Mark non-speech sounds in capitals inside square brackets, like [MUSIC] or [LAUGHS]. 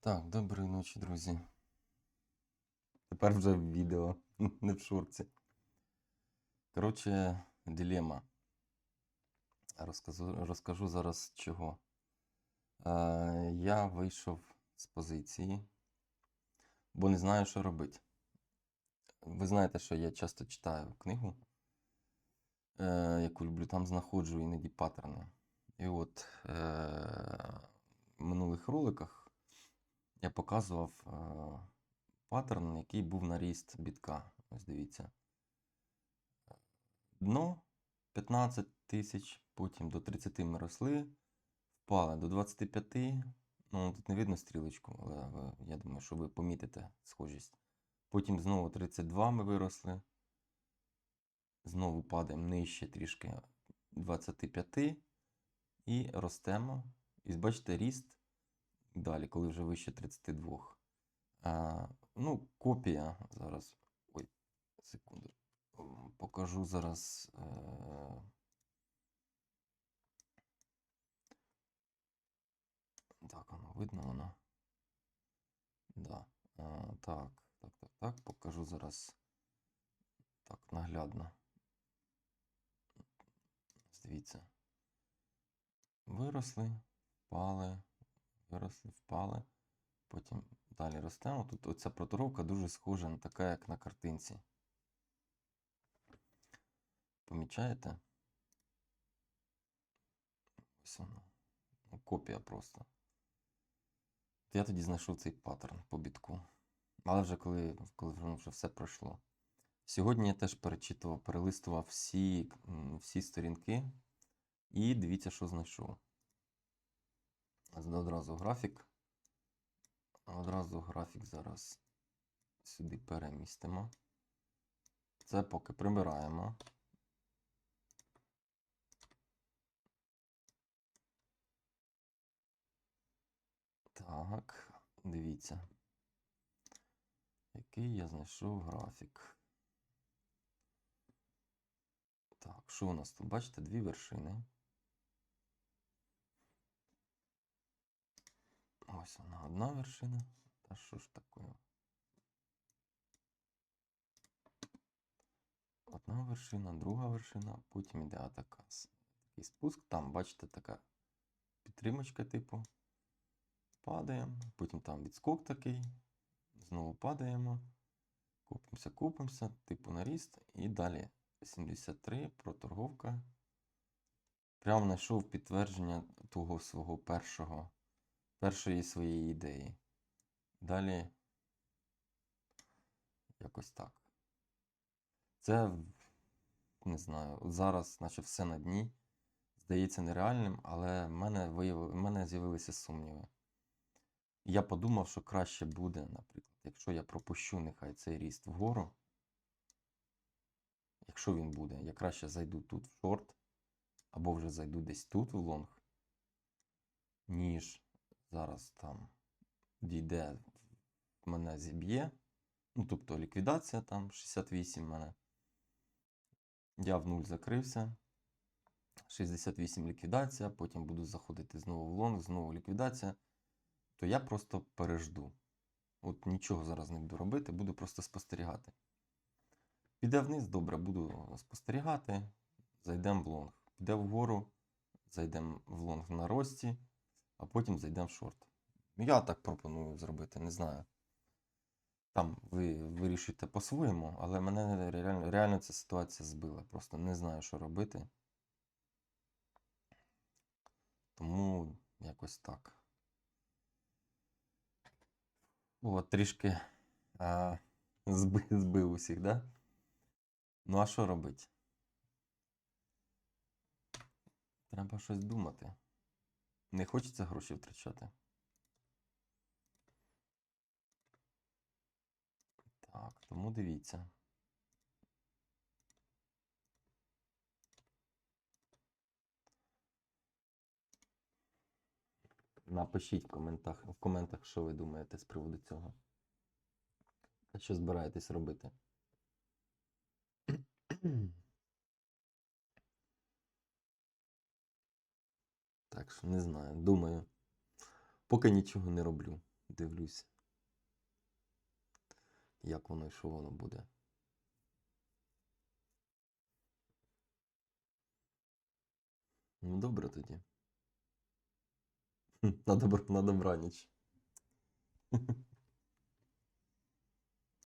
Так, доброї ночі, друзі. Тепер вже в відео, [LAUGHS] не в шорці. Коротше, дилема. Розкажу, розкажу зараз чого. Е, я вийшов з позиції, бо не знаю, що робити. Ви знаєте, що я часто читаю книгу, е, яку люблю, там знаходжу іноді паттерни. І от е, в минулих роликах я показував е, паттерн, який був на ріст бітка. Ось дивіться. Дно 15 тисяч, потім до 30 ми росли, впали до 25. Ну, тут не видно стрілочку, але я думаю, що ви помітите схожість. Потім знову 32 ми виросли. Знову падаємо нижче трішки 25 і ростемо. І бачите, ріст далі, коли вже вище 32. А, ну, копія зараз. Ой, секунду. Покажу зараз. Е... Так, воно видно воно. Да. А, так, так, так, так. Покажу зараз так наглядно. Дивіться. Виросли, впали, виросли, впали. Потім далі ростемо. Тут оця проторовка дуже схожа на така, як на картинці. Помічаєте? Ось воно. Ну, Копія просто. Я тоді знайшов цей паттерн по бітку. Але вже коли, коли вже все пройшло. Сьогодні я теж перечитував, перелистував всі, всі сторінки. І дивіться, що знайшов. Одразу графік. Одразу графік зараз сюди перемістимо. Це поки прибираємо. Так, дивіться. Який я знайшов графік. Так, що у нас тут? Бачите, дві вершини. Ось вона одна вершина. Та що ж таке? Одна вершина, друга вершина, потім йде атака. с- Такий спуск. Там, бачите, така підтримочка, типу. Падаємо, потім там відскок такий. Знову падаємо. Купимося, купимося, типу наріст. І далі 73, проторговка. Прямо знайшов підтвердження того свого першого, першої своєї ідеї. Далі якось так. Це, не знаю, зараз, наче все на дні. Здається нереальним, але в мене, виявили, в мене з'явилися сумніви. Я подумав, що краще буде, наприклад, якщо я пропущу нехай цей ріст вгору. Якщо він буде, я краще зайду тут в шорт, або вже зайду десь тут в лонг, ніж зараз там дійде, мене зіб'є. Ну, тобто ліквідація там 68 мене. Я в нуль закрився. 68 ліквідація, потім буду заходити знову в лонг, знову ліквідація. То я просто пережду. От нічого зараз не буду робити, буду просто спостерігати. Піде вниз, добре, буду спостерігати, зайдемо в лонг. Піде вгору, зайдемо в лонг на рості, а потім зайдемо в шорт. Ну, Я так пропоную зробити, не знаю. Там ви вирішуєте по-своєму, але мене реально, реально ця ситуація збила. Просто не знаю, що робити. Тому якось так. От, трішки а, збив, збив усіх, да? Ну, а що робити? Треба щось думати. Не хочеться гроші втрачати. Так, тому дивіться. Напишіть в коментах, в коментах, що ви думаєте з приводу цього. А що збираєтесь робити? Так що не знаю, думаю. Поки нічого не роблю. Дивлюсь, як воно і що воно буде. Ну, добре тоді. [LAUGHS] На, добр... на добраніч. [LAUGHS]